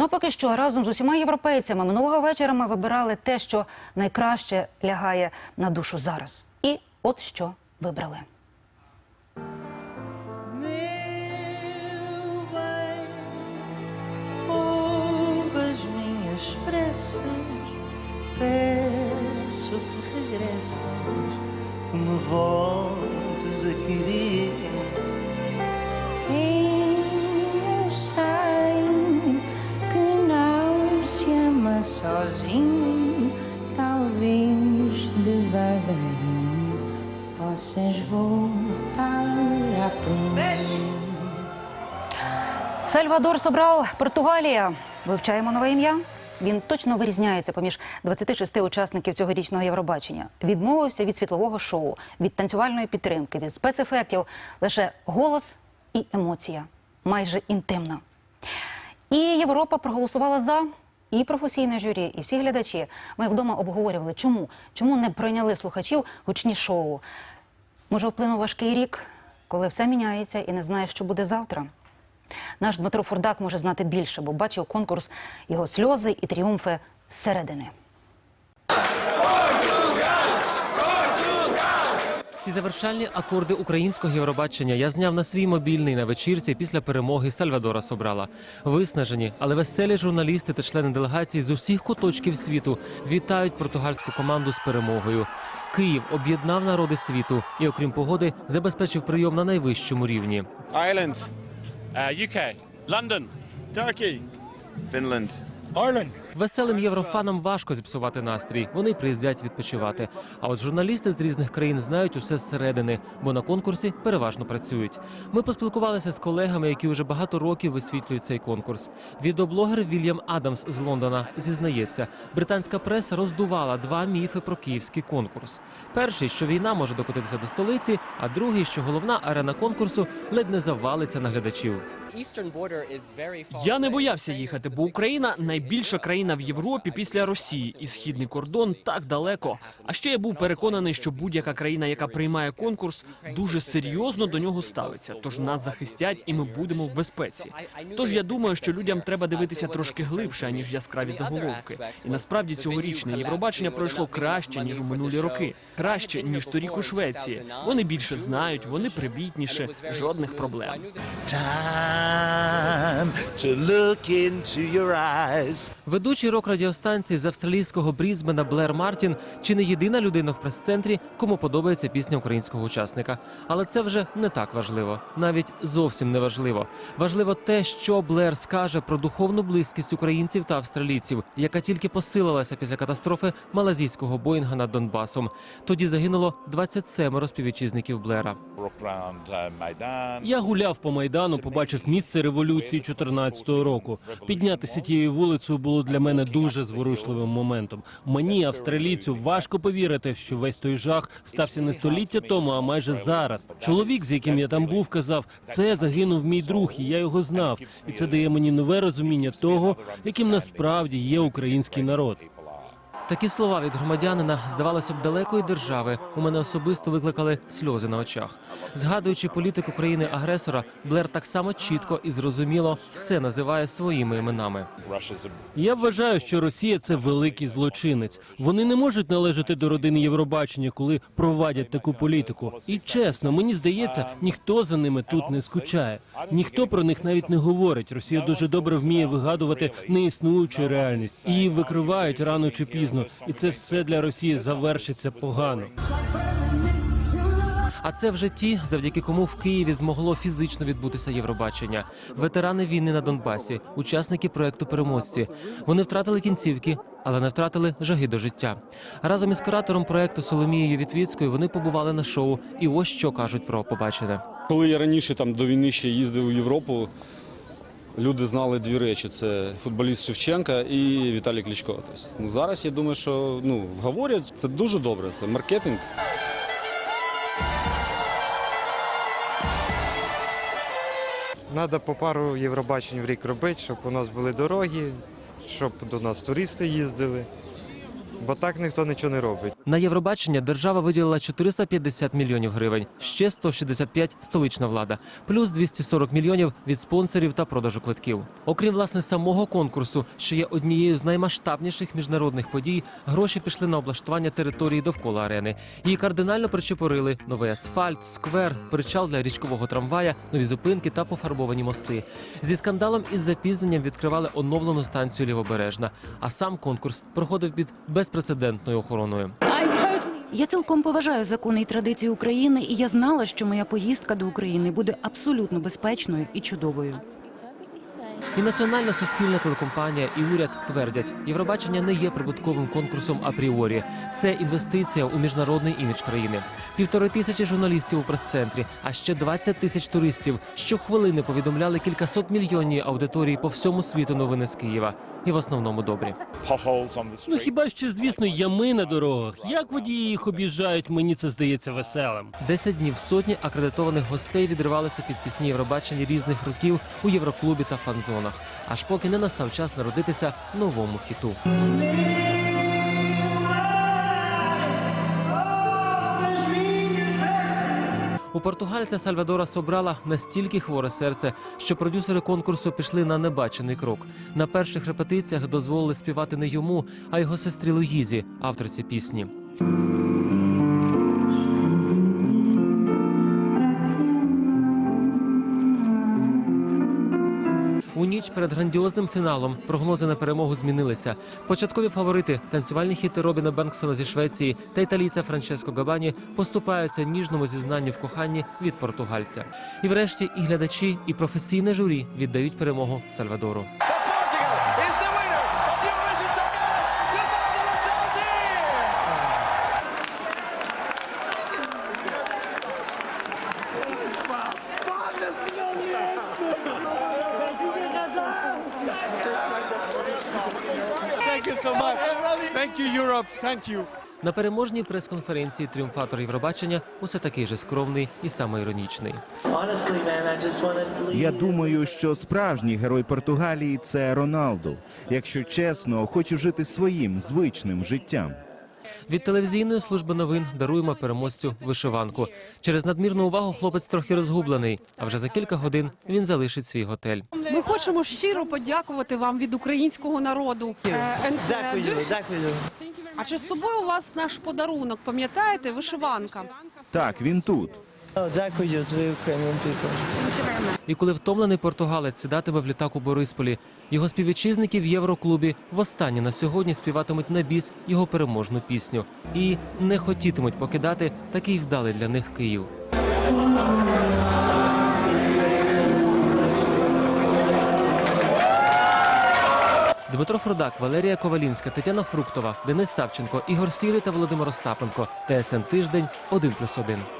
Ну а поки що разом з усіма європейцями минулого вечора ми вибирали те, що найкраще лягає на душу зараз. І от що вибрали. Сальвадор Собрал, Португалія. Вивчаємо нове ім'я. Він точно вирізняється поміж 26 учасників цьогорічного Євробачення. Відмовився від світлового шоу, від танцювальної підтримки, від спецефектів. Лише голос і емоція, майже інтимна. І Європа проголосувала за. І професійне журі, і всі глядачі. Ми вдома обговорювали, чому, чому не прийняли слухачів гучні шоу. Може, вплинув важкий рік, коли все міняється і не знаєш, що буде завтра. Наш Дмитро Фурдак може знати більше, бо бачив конкурс його сльози і тріумфи зсередини. Ці завершальні акорди українського Євробачення я зняв на свій мобільний на вечірці після перемоги Сальвадора Собрала. Виснажені, але веселі журналісти та члени делегації з усіх куточків світу вітають португальську команду з перемогою. Київ об'єднав народи світу і, окрім погоди, забезпечив прийом на найвищому рівні. Ireland, Uh, UK, London, Turkey, Finland. Веселим єврофанам важко зіпсувати настрій. Вони приїздять відпочивати. А от журналісти з різних країн знають усе зсередини, бо на конкурсі переважно працюють. Ми поспілкувалися з колегами, які вже багато років висвітлюють цей конкурс. Відеоблогер Вільям Адамс з Лондона зізнається, британська преса роздувала два міфи про київський конкурс. Перший, що війна може докотитися до столиці, а другий, що головна арена конкурсу ледь не завалиться на глядачів. Я не боявся їхати, бо Україна найбільша країна в Європі після Росії, і східний кордон так далеко. А ще я був переконаний, що будь-яка країна, яка приймає конкурс, дуже серйозно до нього ставиться. Тож нас захистять, і ми будемо в безпеці. Тож я думаю, що людям треба дивитися трошки глибше, аніж яскраві заголовки. І насправді цьогорічне Євробачення пройшло краще ніж у минулі роки, краще ніж торік у Швеції. Вони більше знають, вони привітніше, жодних проблем. Time to look into your eyes. Ведучий рок-радіостанції з австралійського Брізбена Блер Мартін чи не єдина людина в прес-центрі, кому подобається пісня українського учасника. Але це вже не так важливо, навіть зовсім не важливо. Важливо те, що Блер скаже про духовну близькість українців та австралійців, яка тільки посилилася після катастрофи малазійського Боїнга над Донбасом. Тоді загинуло 27 співвітчизників Блера. Я гуляв по майдану, побачив місце революції 14-го року. Піднятися тією вулицею було для мене дуже зворушливим моментом. Мені, австралійцю, важко повірити, що весь той жах стався не століття тому, а майже зараз. Чоловік, з яким я там був, казав, це загинув мій друг, і я його знав. І це дає мені нове розуміння того, яким насправді є український народ. Такі слова від громадянина, здавалося б, далекої держави у мене особисто викликали сльози на очах. Згадуючи політику країни-агресора, Блер так само чітко і зрозуміло все називає своїми іменами. Я вважаю, що Росія це великий злочинець. Вони не можуть належати до родини Євробачення, коли провадять таку політику. І чесно, мені здається, ніхто за ними тут не скучає. Ніхто про них навіть не говорить. Росія дуже добре вміє вигадувати неіснуючу реальність. Її викривають рано чи пізно, і це все для Росії завершиться погано. А це вже ті, завдяки кому в Києві змогло фізично відбутися Євробачення. Ветерани війни на Донбасі, учасники проекту переможці. Вони втратили кінцівки, але не втратили жаги до життя. Разом із куратором проекту Соломією Вітвіцькою вони побували на шоу. І ось що кажуть про побачене. Коли я раніше там до війни ще їздив у Європу, люди знали дві речі: це футболіст Шевченка і Віталій Кличко. Тобто, ну, зараз я думаю, що ну, говорять, це дуже добре, це маркетинг. Треба по пару Євробачень в рік робити, щоб у нас були дороги, щоб до нас туристи їздили. Бо так ніхто нічого не робить. На Євробачення держава виділила 450 мільйонів гривень, ще 165 – столична влада, плюс 240 мільйонів від спонсорів та продажу квитків. Окрім власне самого конкурсу, що є однією з наймасштабніших міжнародних подій, гроші пішли на облаштування території довкола арени. Її кардинально причепорили новий асфальт, сквер, причал для річкового трамвая, нові зупинки та пофарбовані мости. Зі скандалом із запізненням відкривали оновлену станцію Лівобережна. А сам конкурс проходив під безпрецедентною охороною. Я цілком поважаю закони і традиції України, і я знала, що моя поїздка до України буде абсолютно безпечною і чудовою. І національна суспільна телекомпанія, і уряд твердять, Євробачення не є прибутковим конкурсом апріорі. Це інвестиція у міжнародний імідж країни. Півтори тисячі журналістів у прес-центрі, а ще 20 тисяч туристів. Щохвилини повідомляли кількасот мільйонній аудиторії по всьому світу новини з Києва. І в основному добрі. Ну хіба що, звісно, ями на дорогах. Як водії їх об'їжджають, мені це здається веселим. Десять днів сотні акредитованих гостей відривалися під пісні Євробачення різних років у Євроклубі та фан-зонах. Аж поки не настав час народитися новому хіту. У португальця Сальвадора Собрала настільки хворе серце, що продюсери конкурсу пішли на небачений крок. На перших репетиціях дозволили співати не йому, а його сестрі Луїзі, авторці пісні. Ніч перед грандіозним фіналом прогнози на перемогу змінилися. Початкові фаворити танцювальні хіти Робіна Бенксона зі Швеції та італійця Франческо Габані поступаються ніжному зізнанню в коханні від португальця. І врешті і глядачі, і професійне журі віддають перемогу Сальвадору. So much. Thank you, Europe. Thank you. На переможній прес-конференції тріумфатор Євробачення усе такий же скромний і самоіронічний. Я думаю, що справжній герой Португалії це Роналду. Якщо чесно, хочу жити своїм звичним життям. Від телевізійної служби новин даруємо переможцю вишиванку. Через надмірну увагу хлопець трохи розгублений. А вже за кілька годин він залишить свій готель. Ми хочемо щиро подякувати вам від українського народу. Дякую, дякую. А чи з собою у вас наш подарунок? Пам'ятаєте, вишиванка? Так, він тут. І коли втомлений португалець сідатиме в літак у Борисполі, його співвітчизники в Євроклубі востаннє на сьогодні співатимуть на біс його переможну пісню і не хотітимуть покидати такий вдалий для них Київ. Дмитро Фродак, Валерія Ковалінська, Тетяна Фруктова, Денис Савченко, Ігор Сірий та Володимир Остапенко. ТСН тиждень 1+,1.